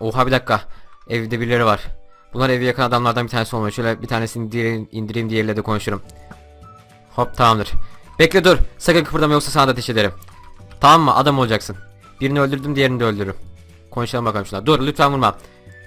Oha bir dakika. Evde birileri var. Bunlar evi yakan adamlardan bir tanesi olmalı. Şöyle bir tanesini indireyim, indireyim diğeriyle de konuşurum. Hop tamamdır. Bekle dur. Sakın kıpırdama yoksa sana da ateş ederim. Tamam mı? Adam olacaksın. Birini öldürdüm diğerini de öldürürüm. Konuşalım bakalım şuna. Dur lütfen vurma.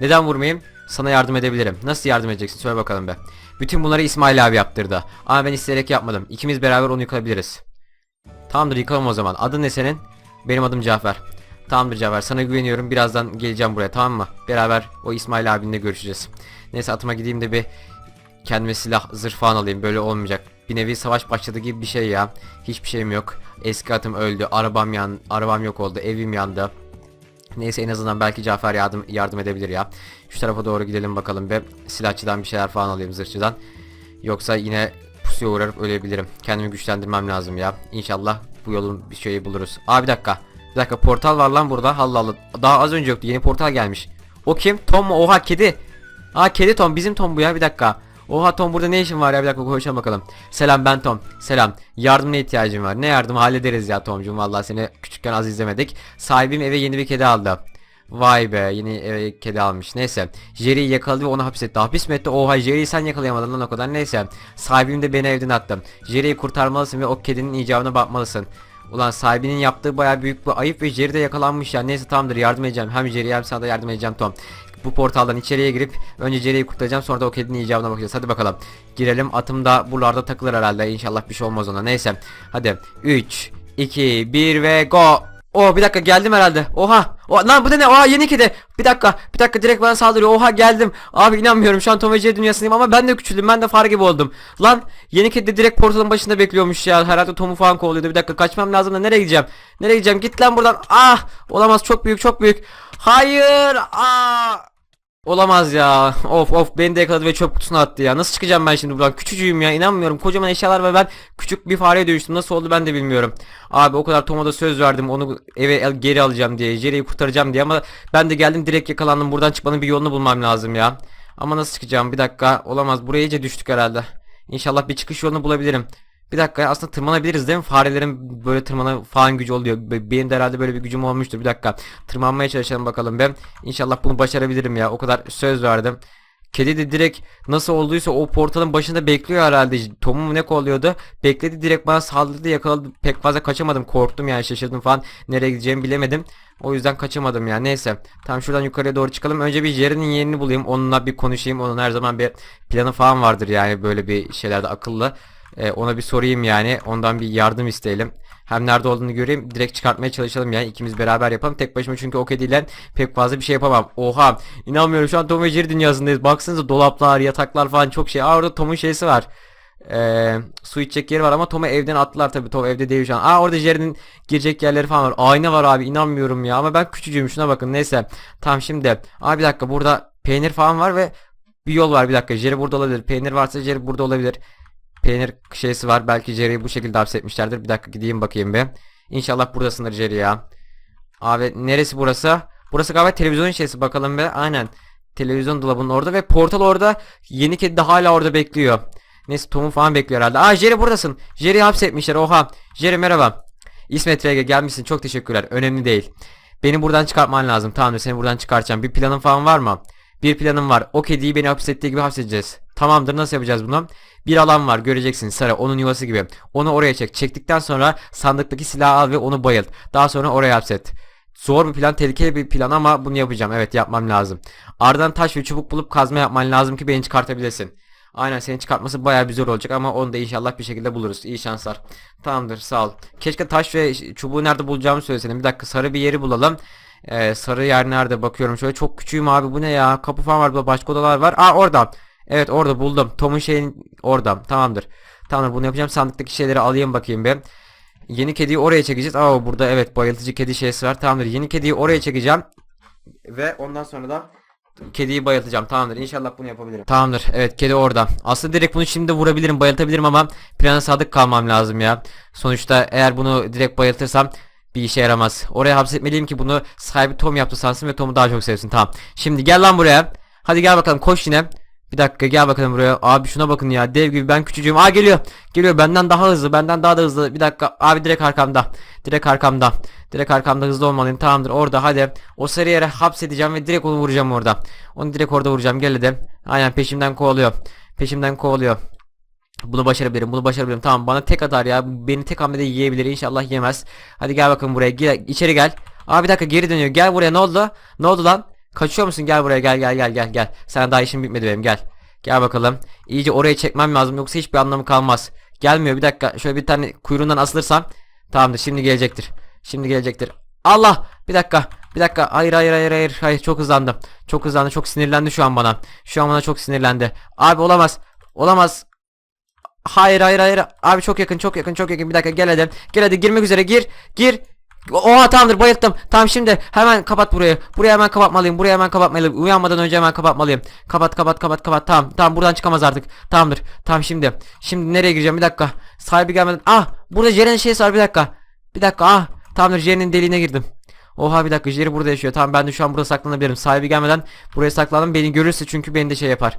Neden vurmayayım? Sana yardım edebilirim. Nasıl yardım edeceksin? Söyle bakalım be. Bütün bunları İsmail abi yaptırdı. Ama ben isteyerek yapmadım. İkimiz beraber onu yıkabiliriz. Tamamdır yıkalım o zaman. Adın ne senin? Benim adım Cafer. Tamamdır Cafer sana güveniyorum. Birazdan geleceğim buraya tamam mı? Beraber o İsmail abinle görüşeceğiz. Neyse atıma gideyim de bir kendime silah zırh falan alayım. Böyle olmayacak. Bir nevi savaş başladı gibi bir şey ya. Hiçbir şeyim yok. Eski atım öldü. Arabam yan, arabam yok oldu. Evim yandı. Neyse en azından belki Cafer yardım yardım edebilir ya. Şu tarafa doğru gidelim bakalım be. Silahçıdan bir şeyler falan alayım zırhçıdan. Yoksa yine pusuya uğrarıp ölebilirim. Kendimi güçlendirmem lazım ya. İnşallah bu yolun bir şeyi buluruz. Aa bir dakika. Bir dakika portal var lan burada. Allah Allah. Daha az önce yoktu. Yeni portal gelmiş. O kim? Tom mu? Oha kedi. Aa kedi Tom. Bizim Tom bu ya. Bir dakika. Oha Tom burada ne işin var ya? Bir dakika konuşalım bakalım. Selam ben Tom. Selam. Yardımına ihtiyacım var. Ne yardım hallederiz ya Tomcum. Vallahi seni küçükken az izlemedik. Sahibim eve yeni bir kedi aldı. Vay be yeni eve kedi almış. Neyse. Jerry'i yakaladı ve onu hapsetti. Hapis mi etti? Oha Jerry'i sen yakalayamadın lan o kadar. Neyse. Sahibim de beni evden attı. Jerry'i kurtarmalısın ve o kedinin icabına bakmalısın. Ulan sahibinin yaptığı baya büyük bir ayıp ve Jerry de yakalanmış ya. Neyse tamamdır yardım edeceğim. Hem Jerry'e hem sana da yardım edeceğim Tom. Bu portaldan içeriye girip önce Jerry'i kurtaracağım sonra da o kedinin icabına bakacağız. Hadi bakalım. Girelim. Atım da buralarda takılır herhalde. İnşallah bir şey olmaz ona. Neyse. Hadi. 3 2 1 ve go. Oh bir dakika geldim herhalde. Oha. O, lan bu da ne? Oha yeni kedi. Bir dakika. Bir dakika direkt bana saldırıyor. Oha geldim. Abi inanmıyorum. Şu an Tom Jerry dünyasındayım ama ben de küçüldüm. Ben de fare gibi oldum. Lan yeni kedi direkt portalın başında bekliyormuş ya. Herhalde Tom'u falan kovalıyordu. Bir dakika kaçmam lazım da nereye gideceğim? Nereye gideceğim? Git lan buradan. Ah! Olamaz çok büyük çok büyük. Hayır! Ah! Olamaz ya. Of of beni de yakaladı ve çöp kutusuna attı ya. Nasıl çıkacağım ben şimdi buradan? Küçücüğüm ya. inanmıyorum. Kocaman eşyalar ve ben küçük bir fareye dönüştüm. Nasıl oldu ben de bilmiyorum. Abi o kadar Tom'a da söz verdim. Onu eve geri alacağım diye. Jerry'i kurtaracağım diye ama ben de geldim direkt yakalandım. Buradan çıkmanın bir yolunu bulmam lazım ya. Ama nasıl çıkacağım? Bir dakika. Olamaz. Buraya iyice düştük herhalde. İnşallah bir çıkış yolunu bulabilirim. Bir dakika ya, aslında tırmanabiliriz değil mi? Farelerin böyle tırmana falan gücü oluyor. Be- Benim de herhalde böyle bir gücüm olmuştur. Bir dakika. Tırmanmaya çalışalım bakalım ben. İnşallah bunu başarabilirim ya. O kadar söz verdim. Kedi de direkt nasıl olduysa o portalın başında bekliyor herhalde. Tom'u mu ne kolluyordu? Bekledi direkt bana saldırdı yakaladı. Pek fazla kaçamadım. Korktum yani şaşırdım falan. Nereye gideceğimi bilemedim. O yüzden kaçamadım ya. Neyse. Tam şuradan yukarıya doğru çıkalım. Önce bir Jerry'nin yerini bulayım. Onunla bir konuşayım. Onun her zaman bir planı falan vardır yani böyle bir şeylerde akıllı. Ee, ona bir sorayım yani. Ondan bir yardım isteyelim. Hem nerede olduğunu göreyim. Direkt çıkartmaya çalışalım yani. ikimiz beraber yapalım. Tek başıma çünkü o kediyle pek fazla bir şey yapamam. Oha. inanmıyorum şu an Tom ve Jerry dünyasındayız. Baksanıza dolaplar, yataklar falan çok şey. Aa orada Tom'un şeysi var. Ee, su içecek yeri var ama Tom'u evden attılar tabii. Tom evde değil şu an. Aa orada Jerry'nin girecek yerleri falan var. Ayna var abi inanmıyorum ya. Ama ben küçücüğüm şuna bakın. Neyse. Tamam şimdi. Aa bir dakika burada peynir falan var ve bir yol var bir dakika. Jerry burada olabilir. Peynir varsa Jerry burada olabilir. Peynir şeysi var. Belki Jerry'i bu şekilde hapsetmişlerdir. Bir dakika gideyim bakayım bir. İnşallah buradasındır Jerry ya. Abi neresi burası? Burası galiba televizyon şeysi bakalım be. Aynen. Televizyon dolabının orada ve portal orada. Yeni kedi de hala orada bekliyor. Neyse Tom'u falan bekliyor herhalde. Aa Jerry buradasın. Jerry'i hapsetmişler. Oha. Jerry merhaba. İsmet Rege gelmişsin. Çok teşekkürler. Önemli değil. Beni buradan çıkartman lazım. Tamamdır seni buradan çıkartacağım. Bir planın falan var mı? Bir planım var. O kediyi beni hapsettiği gibi hapsedeceğiz. Tamamdır nasıl yapacağız bunu? Bir alan var göreceksin sarı onun yuvası gibi. Onu oraya çek. Çektikten sonra sandıktaki silahı al ve onu bayılt. Daha sonra oraya hapset. Zor bir plan, tehlikeli bir plan ama bunu yapacağım. Evet yapmam lazım. Ardından taş ve çubuk bulup kazma yapman lazım ki beni çıkartabilesin. Aynen seni çıkartması bayağı bir zor olacak ama onu da inşallah bir şekilde buluruz. İyi şanslar. Tamamdır sağ ol. Keşke taş ve çubuğu nerede bulacağımı söyleseydin. Bir dakika sarı bir yeri bulalım. Ee, sarı yer nerede bakıyorum şöyle çok küçüğüm abi bu ne ya kapı falan var burada başka odalar var aa orada evet orada buldum. Tom'un şeyin orada. Tamamdır. Tamamdır bunu yapacağım. Sandıktaki şeyleri alayım bakayım bir. Yeni kediyi oraya çekeceğiz. Aa burada evet bayıltıcı kedi şeysi var. Tamamdır yeni kediyi oraya çekeceğim. Ve ondan sonra da kediyi bayıltacağım. Tamamdır İnşallah bunu yapabilirim. Tamamdır evet kedi orada. Aslında direkt bunu şimdi vurabilirim bayıltabilirim ama plana sadık kalmam lazım ya. Sonuçta eğer bunu direkt bayıltırsam bir işe yaramaz. Oraya hapsetmeliyim ki bunu sahibi Tom yaptı sansın ve Tom'u daha çok sevsin. Tamam. Şimdi gel lan buraya. Hadi gel bakalım koş yine. Bir dakika gel bakalım buraya. Abi şuna bakın ya. Dev gibi ben küçücüğüm. Aa geliyor. Geliyor benden daha hızlı. Benden daha da hızlı. Bir dakika. Abi direkt arkamda. Direkt arkamda. Direkt arkamda hızlı olmalıyım. Tamamdır. Orada hadi. O sarı yere hapsedeceğim ve direkt onu vuracağım orada. Onu direkt orada vuracağım. Gel hadi. Aynen peşimden kovalıyor. Peşimden kovalıyor. Bunu başarabilirim. Bunu başarabilirim. Tamam bana tek atar ya. Beni tek hamlede yiyebilir. İnşallah yemez. Hadi gel bakın buraya. Gel, içeri gel. Aa bir dakika geri dönüyor. Gel buraya. Ne oldu? Ne oldu lan? Kaçıyor musun? Gel buraya. Gel gel gel gel gel. Sen daha işin bitmedi benim. Gel. Gel bakalım. İyice oraya çekmem lazım. Yoksa hiçbir anlamı kalmaz. Gelmiyor. Bir dakika. Şöyle bir tane kuyruğundan asılırsam. Tamamdır. Şimdi gelecektir. Şimdi gelecektir. Allah! Bir dakika. Bir dakika. Hayır hayır hayır hayır. Hayır çok hızlandım. Çok hızlandı. Çok sinirlendi şu an bana. Şu an bana çok sinirlendi. Abi olamaz. Olamaz. Hayır hayır hayır. Abi çok yakın çok yakın çok yakın. Bir dakika gel hadi. Gel hadi girmek üzere gir. Gir. Oha tamamdır bayılttım. Tamam şimdi hemen kapat burayı. Burayı hemen kapatmalıyım. Burayı hemen kapatmalıyım. Uyanmadan önce hemen kapatmalıyım. Kapat kapat kapat kapat. Tamam tamam buradan çıkamaz artık. Tamamdır. Tamam şimdi. Şimdi nereye gireceğim bir dakika. Sahibi gelmeden. Ah burada Jerry'nin şeysi var bir dakika. Bir dakika ah. Tamamdır Jerry'nin deliğine girdim. Oha bir dakika Jerry burada yaşıyor. Tamam ben de şu an burada saklanabilirim. Sahibi gelmeden buraya saklandım. Beni görürse çünkü beni de şey yapar.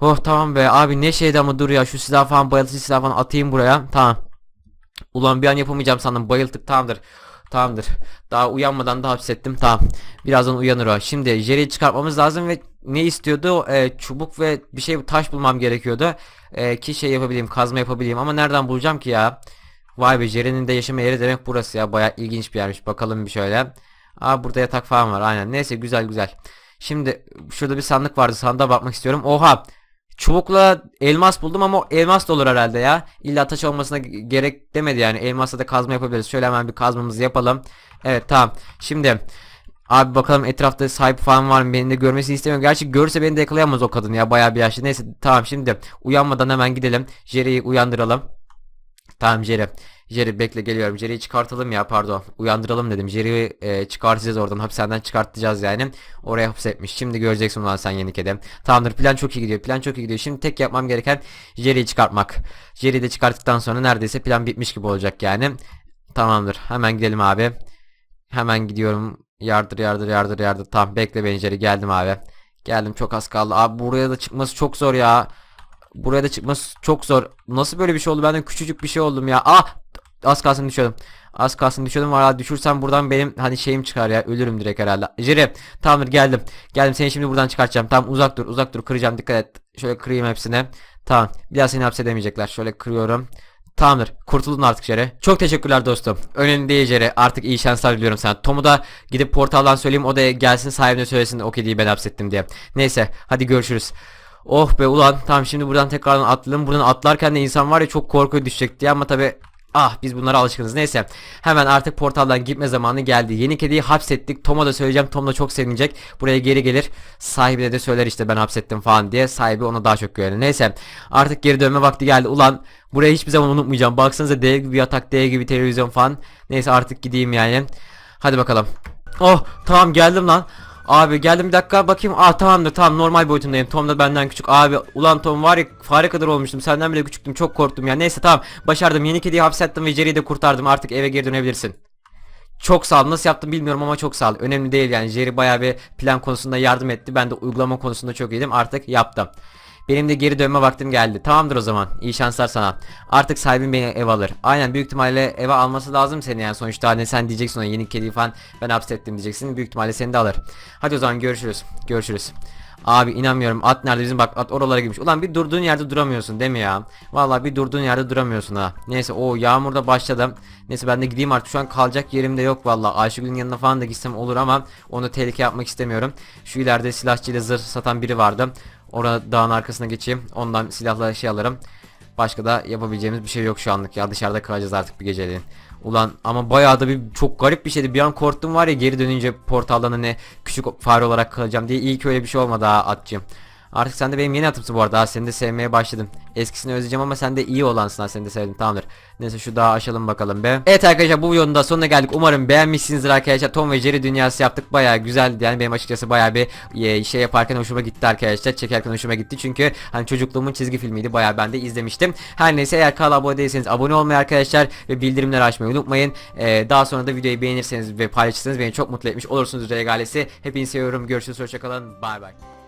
Oh tamam be abi ne şeydi ama dur ya şu silah falan bayıltıcı silah falan atayım buraya. Tamam. Ulan bir an yapamayacağım sandım bayıltık tamamdır. Tamamdır. Daha uyanmadan da hapsettim. Tamam. Birazdan uyanır o. Şimdi Jerry'i çıkartmamız lazım ve ne istiyordu? Ee, çubuk ve bir şey taş bulmam gerekiyordu. Ee, ki şey yapabileyim, kazma yapabileyim ama nereden bulacağım ki ya? Vay be Jerry'nin de yaşama yeri demek burası ya. Baya ilginç bir yermiş. Bakalım bir şöyle. Aa burada yatak falan var. Aynen. Neyse güzel güzel. Şimdi şurada bir sandık vardı. Sandığa bakmak istiyorum. Oha. Çubukla elmas buldum ama elmas da olur herhalde ya. İlla taş olmasına gerek demedi yani. Elmasla da kazma yapabiliriz. Şöyle hemen bir kazmamızı yapalım. Evet tamam. Şimdi abi bakalım etrafta sahip falan var mı? Beni de görmesini istemiyorum. Gerçi görse beni de yakalayamaz o kadın ya. Bayağı bir yaşlı. Neyse tamam şimdi uyanmadan hemen gidelim. Jerry'i uyandıralım. Tamam Jerry. Jerry bekle geliyorum. Jerry'i çıkartalım ya pardon. Uyandıralım dedim. Jerry'i e, çıkartacağız oradan. Hapishaneden çıkartacağız yani. Oraya hapsetmiş. Şimdi göreceksin ulan sen yeni kedi. Tamamdır plan çok iyi gidiyor. Plan çok iyi gidiyor. Şimdi tek yapmam gereken Jerry'i çıkartmak. Jerry'i de çıkarttıktan sonra neredeyse plan bitmiş gibi olacak yani. Tamamdır. Hemen gidelim abi. Hemen gidiyorum. Yardır yardır yardır yardır. Tamam bekle beni Jerry. Geldim abi. Geldim çok az kaldı. Abi buraya da çıkması çok zor ya. Buraya da çıkması çok zor. Nasıl böyle bir şey oldu? Ben de küçücük bir şey oldum ya. Ah! Az kalsın düşüyordum. Az kalsın düşüyordum. Valla düşürsem buradan benim hani şeyim çıkar ya. Ölürüm direkt herhalde. Jerry tamamdır geldim. Geldim seni şimdi buradan çıkartacağım. Tamam uzak dur uzak dur kıracağım dikkat et. Şöyle kırayım hepsini. Tamam. Bir daha seni hapsedemeyecekler. Şöyle kırıyorum. Tamamdır. Kurtuldun artık Jerry. Çok teşekkürler dostum. Önemli değil Jerry. Artık iyi şanslar diliyorum sana. Tom'u da gidip portaldan söyleyeyim. O da gelsin sahibine söylesin o kediyi ben hapsettim diye. Neyse. Hadi görüşürüz. Oh be ulan. Tamam şimdi buradan tekrardan atlayalım. Buradan atlarken de insan var ya çok korkuya düşecek diye ama tabi Ah biz bunlara alışkınız. Neyse. Hemen artık portaldan gitme zamanı geldi. Yeni kediyi hapsettik. Tom'a da söyleyeceğim. Tom da çok sevinecek. Buraya geri gelir. Sahibine de söyler işte ben hapsettim falan diye. Sahibi ona daha çok güvenir. Neyse. Artık geri dönme vakti geldi. Ulan burayı hiçbir zaman unutmayacağım. Baksanıza dev gibi yatak, dev gibi televizyon falan. Neyse artık gideyim yani. Hadi bakalım. Oh tamam geldim lan. Abi geldim bir dakika bakayım. Aa tamamdır tamam normal boyutundayım. Tom da benden küçük. Abi ulan Tom var ya fare kadar olmuştum. Senden bile küçüktüm. Çok korktum ya. Neyse tamam başardım. Yeni kediyi hapsettim ve Jerry'i de kurtardım. Artık eve geri dönebilirsin. Çok sağ ol. Nasıl yaptım bilmiyorum ama çok sağ ol. Önemli değil yani. Jerry bayağı bir plan konusunda yardım etti. Ben de uygulama konusunda çok iyiydim. Artık yaptım. Benim de geri dönme vaktim geldi. Tamamdır o zaman. İyi şanslar sana. Artık sahibin beni ev alır. Aynen büyük ihtimalle eve alması lazım seni yani. Sonuçta hani sen diyeceksin ona yeni kediyi falan ben hapsettim diyeceksin. Büyük ihtimalle seni de alır. Hadi o zaman görüşürüz. Görüşürüz. Abi inanmıyorum at nerede bizim bak at oralara girmiş. Ulan bir durduğun yerde duramıyorsun değil mi ya? Vallahi bir durduğun yerde duramıyorsun ha. Neyse o yağmur da başladı. Neyse ben de gideyim artık şu an kalacak yerim de yok vallahi. Ayşegül'ün yanına falan da gitsem olur ama onu tehlike yapmak istemiyorum. Şu ileride silahçıyla zırh satan biri vardı. Orada dağın arkasına geçeyim. Ondan silahla şey alırım. Başka da yapabileceğimiz bir şey yok şu anlık ya dışarıda kalacağız artık bir geceliğin. Ulan ama bayağı da bir çok garip bir şeydi. Bir an korktum var ya geri dönünce portaldan hani küçük fare olarak kalacağım diye. İyi ki öyle bir şey olmadı ha atçım. Artık sen de benim yeni atımsın bu arada. Ha, seni de sevmeye başladım. Eskisini özleyeceğim ama sen de iyi olansın ha. Seni de sevdim tamamdır. Neyse şu dağı aşalım bakalım be. Evet arkadaşlar bu videonun da sonuna geldik. Umarım beğenmişsinizdir arkadaşlar. Tom ve Jerry dünyası yaptık. Bayağı güzeldi. Yani benim açıkçası bayağı bir e, şey yaparken hoşuma gitti arkadaşlar. Çekerken hoşuma gitti. Çünkü hani çocukluğumun çizgi filmiydi. Bayağı ben de izlemiştim. Her neyse eğer kanala abone değilseniz abone olmayı arkadaşlar ve bildirimleri açmayı unutmayın. E, daha sonra da videoyu beğenirseniz ve paylaşırsanız beni çok mutlu etmiş olursunuz regalesi. Hepinizi seviyorum. Görüşürüz. Hoşçakalın. Bay bay.